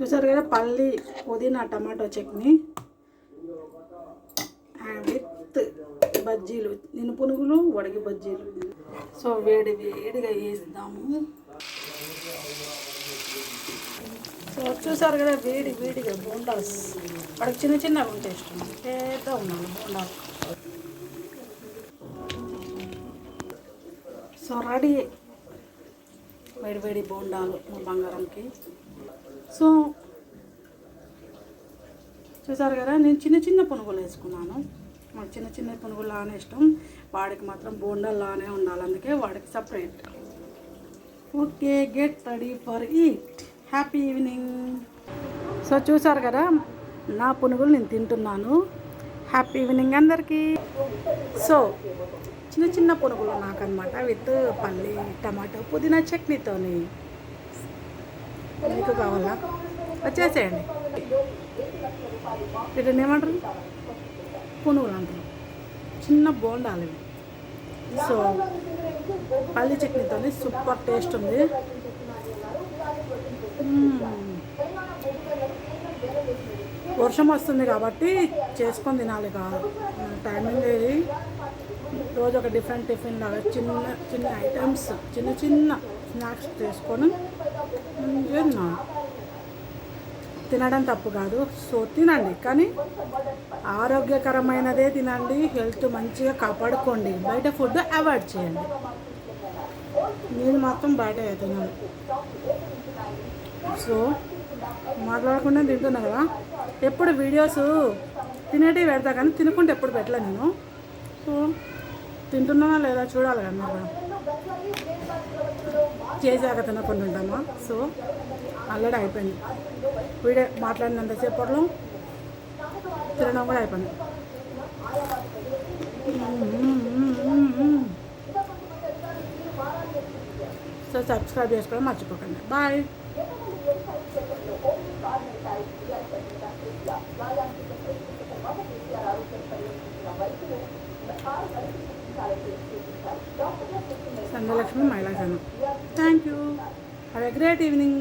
చూసారు కదా పల్లి పుదీనా టమాటో చట్నీ. విత్ బజ్జీలు నిన్ను పునుగులు వడిగి బజ్జీలు. సో వేడి వేడిగా వేసిద్దాము. సో చూసారు కదా వేడి వేడిగా బోండాస్. వాడికి చిన్న చిన్నగా ఉంటే ఇష్టం. పెద్ద ఉన్నాను బోండాలు సో రెడీ వేడి వేడి బోండాలు మా బంగారంకి. సో చూసారు కదా నేను చిన్న చిన్న పునుగులు వేసుకున్నాను. మాకు చిన్న చిన్న పునుగులు లానే ఇష్టం. వాడికి మాత్రం బోండాలు లానే ఉండాలి అందుకే వాడికి separate okay get ready for eat happy evening so చూసారు కదా నా పునుగులు నేను తింటున్నాను. హ్యాపీ ఈవినింగ్ అందరికీ. సో చిన్న చిన్న పునుగులు నాకన్నమాట విత్ పల్లి టమాటో పుదీనా చట్నీతోని. మీకు కావాలా? వచ్చేసేయండి వీటిని ఏమంటారు? పునుగులు అంటారు. చిన్న బోండాలు ఇవి. సో పల్లి చట్నీతో సూపర్ టేస్ట్ ఉంది. వర్షం వస్తుంది కాబట్టి చేసుకొని తినాలి కాదు టైమింగ్ ఇది రోజు ఒక డిఫరెంట్ టిఫిన్ లాగా చిన్న చిన్న ఐటమ్స్ చిన్న చిన్న స్నాక్స్ చేసుకొని మంచిగా తినడం తప్పు కాదు. సో తినండి. కానీ ఆరోగ్యకరమైనదే తినండి. హెల్త్ మంచిగా కాపాడుకోండి. బయట ఫుడ్ అవాయిడ్ చేయండి. నేను మాత్రం బయట తినాను. సో మాట్లాడకుండా తింటున్నా కదా. ఎప్పుడు వీడియోస్ తినేటివి పెడతా కానీ తినకుండా ఎప్పుడు పెట్టలే నేను. సో తింటున్నానా లేదా చూడాలి కదా మీరు. చేసాక తినకుండా ఉంటామా? సో ఆల్రెడీ అయిపోయింది. వీడియో మాట్లాడినంతసేపట్లో తినడం కూడా అయిపోయింది. సో సబ్స్క్రైబ్ చేసుకోవడం మర్చిపోకండి. Bye Sangalakshmi Mahila Sangham thank you have a great evening